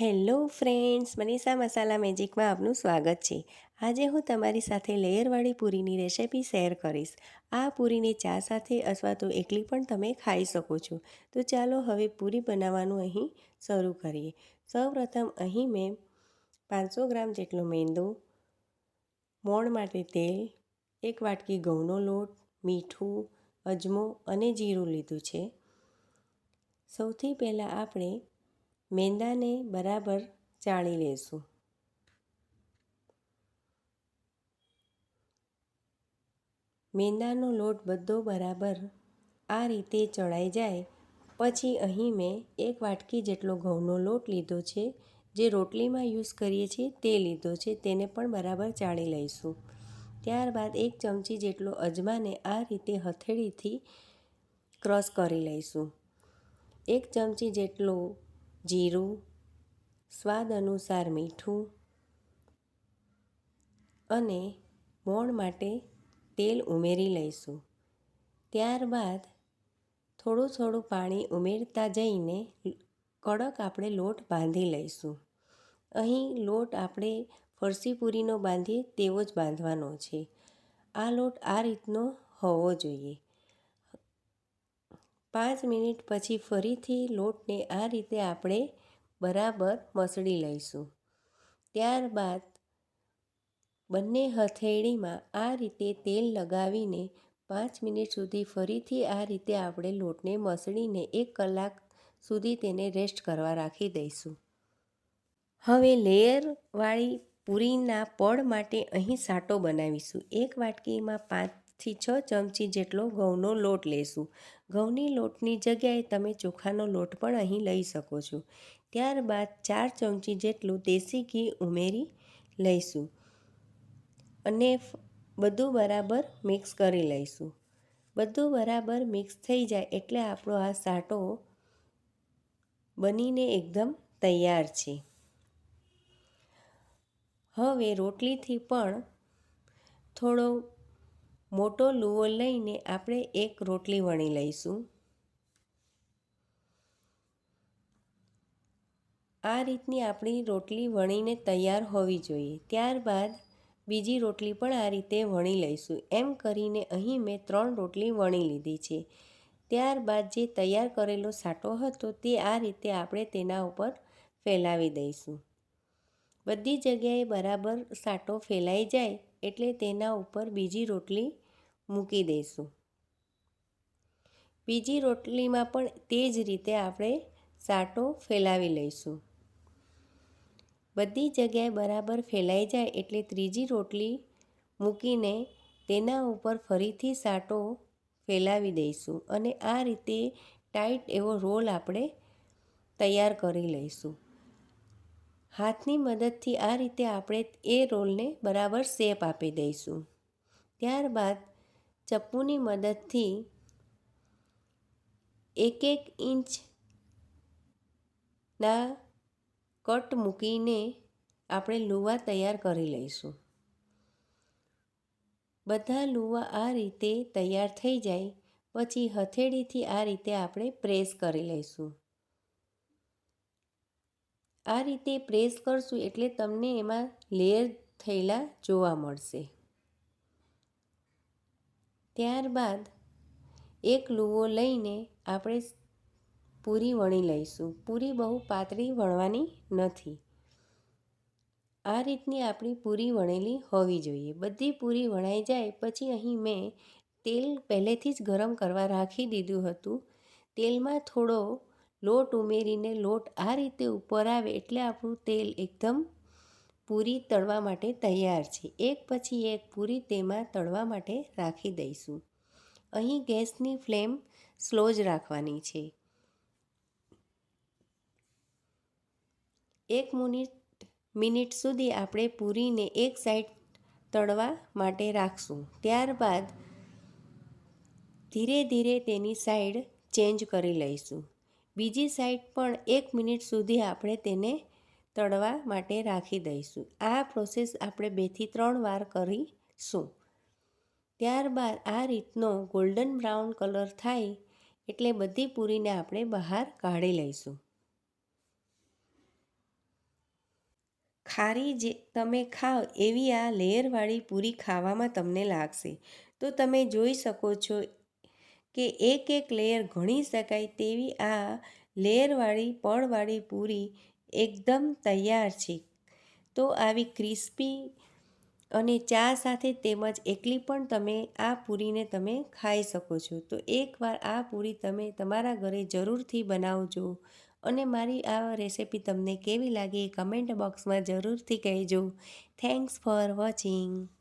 Hello friends, Manisha મસાલા મેજિકમાં આપનું સ્વાગત છે. આજે હું તમારી સાથે લેયરવાળી પૂરીની રેસિપી શેર કરીશ. આ પૂરીને ચા સાથે અથવા તો એકલી પણ તમે ખાઈ શકો છો. તો ચાલો હવે પૂરી બનાવવાનું અહીં શરૂ કરીએ. સૌપ્રથમ અહીં મેં પાંચસો ગ્રામ જેટલો મેંદો, મોણ માટે તેલ, એક વાટકી ઘઉંનો લોટ, મીઠું, અજમો અને જીરું લીધું છે. સૌથી પહેલાં આપણે મેંદાને બરાબર ચાળી લેશું. મેંદાનો લોટ બધો બરાબર આ રીતે ચડાઈ જાય, પછી અહીં મેં એક વાટકી જેટલો ઘઉંનો લોટ લીધો છે, જે રોટલીમાં યુઝ કરીએ છીએ તે લીધો છે, તેને પણ બરાબર ચાળી લઈશું. ત્યારબાદ એક ચમચી જેટલો અજમાને આ રીતે હથેળીથી ક્રશ કરી લઈશું. એક ચમચી જેટલો જીરું, સ્વાદ અનુસાર મીઠું અને મોણ માટે તેલ ઉમેરી લઈશું. ત્યારબાદ થોડું થોડું પાણી ઉમેરતા જઈને કડક આપણે લોટ બાંધી લઈશું. અહીં લોટ આપણે ફરસી પૂરીનો બાંધીએ તેવો જ બાંધવાનો છે. આ લોટ આ રીતનો હોવો જોઈએ. પાંચ મિનિટ પછી ફરીથી લોટને આ રીતે આપણે બરાબર મસળી લઈશું. ત્યારબાદ બંને હથેળીમાં આ રીતે તેલ લગાવીને પાંચ મિનિટ સુધી ફરીથી આ રીતે આપણે લોટને મસળીને એક કલાક સુધી તેને રેસ્ટ કરવા રાખી દઈશું. હવે લેયરવાળી પૂરીના પડ માટે અહીં સાટો બનાવીશું. એક વાટકીમાં પાંચ થી છ ચમચી જેટલો ઘઉંનો લોટ લેશું. ઘઉંની લોટની જગ્યાએ તમે ચોખાનો લોટ પણ અહીં લઈ શકો છો. ત્યારબાદ ચાર ચમચી જેટલું દેશી ઘી ઉમેરી લઈશું અને બધું બરાબર મિક્સ કરી લઈશું. બધું બરાબર મિક્સ થઈ જાય એટલે આપણો આ સાટો બનીને એકદમ તૈયાર છે. હવે રોટલીથી પણ થોડો મોટો લુવો લઈને આપણે એક રોટલી વણી લઈશું. આ રીતની આપણી રોટલી વણીને તૈયાર હોવી જોઈએ. ત્યારબાદ બીજી રોટલી પણ આ રીતે વણી લઈશું. એમ કરીને અહીં મેં ત્રણ રોટલી વણી લીધી છે. ત્યારબાદ જે તૈયાર કરેલો સાટો હતો તે આ રીતે આપણે તેના ઉપર ફેલાવી દઈશું. બધી જગ્યાએ બરાબર સાટો ફેલાઈ જાય એટલે તેના ઉપર બીજી રોટલી મૂકી દઈશું. બીજી રોટલીમાં પણ તે જ રીતે આપણે સાટો ફેલાવી લઈશું. બધી જગ્યાએ બરાબર ફેલાઈ જાય એટલે ત્રીજી રોટલી મૂકીને તેના ઉપર ફરીથી સાટો ફેલાવી દઈશું અને આ રીતે ટાઈટ એવો રોલ આપણે તૈયાર કરી લઈશું. હાથની મદદથી આ રીતે આપણે એ રોલને બરાબર શેપ આપી દઈશું. ત્યારબાદ ચપ્પુની મદદથી એક એક ઇંચના કટ મૂકીને આપણે લુવા તૈયાર કરી લઈશું. બધા લુવા આ રીતે તૈયાર થઈ જાય, પછી હથેળીથી આ રીતે આપણે પ્રેસ કરી લઈશું. આ રીતે પ્રેસ કરશું એટલે તમને એમાં લેયર થયેલા જોવા મળશે. ત્યારબાદ એક લૂવો લઈને આપણે પૂરી વણી લઈશું. પૂરી બહુ પાતળી વણવાની નથી. આ રીતની આપણી પૂરી વણેલી હોવી જોઈએ. બધી પૂરી વણાઈ જાય પછી અહીં મેં તેલ પહેલેથી જ ગરમ કરવા રાખી દીધું હતું. તેલમાં થોડો લોટ ઉમેરીને લોટ આ રીતે ઉપર આવે એટલે આપણું તેલ એકદમ પૂરી તળવા માટે તૈયાર છે. એક પછી એક પૂરી તેમાં તળવા માટે રાખી દઈશું. અહીં ગેસની ફ્લેમ સ્લો જ રાખવાની છે. એક મિનિટ મિનિટ સુધી આપણે પૂરીને એક સાઈડ તળવા માટે રાખશું. ત્યારબાદ ધીરે ધીરે તેની સાઈડ ચેન્જ કરી લઈશું. બીજી સાઈડ પણ એક મિનિટ સુધી આપણે તેને તળવા માટે રાખી દઈશું. આ પ્રોસેસ આપણે બેથી ત્રણ વાર કરીશું. ત્યારબાદ આ રીતનો ગોલ્ડન બ્રાઉન કલર થાય એટલે બધી પૂરીને આપણે બહાર કાઢી લઈશું. ખારી જે તમે ખાઓ એવી આ લેયરવાળી પૂરી ખાવામાં તમને લાગશે. તો તમે જોઈ શકો છો કે એક એક લેયર ગણી શકાય તેવી આ લેયરવાળી પળવાળી પૂરી એકદમ તૈયાર છે. તો આવી ક્રિસ્પી અને ચા સાથે તેમજ એકલી પણ તમે આ પૂરીને તમે ખાઈ શકો છો. તો એકવાર આ પૂરી તમે તમારા ઘરે જરૂરથી બનાવજો અને મારી આ રેસિપી તમને કેવી લાગી કમેન્ટ બોક્સમાં જરૂરથી કહેજો. Thanks for watching.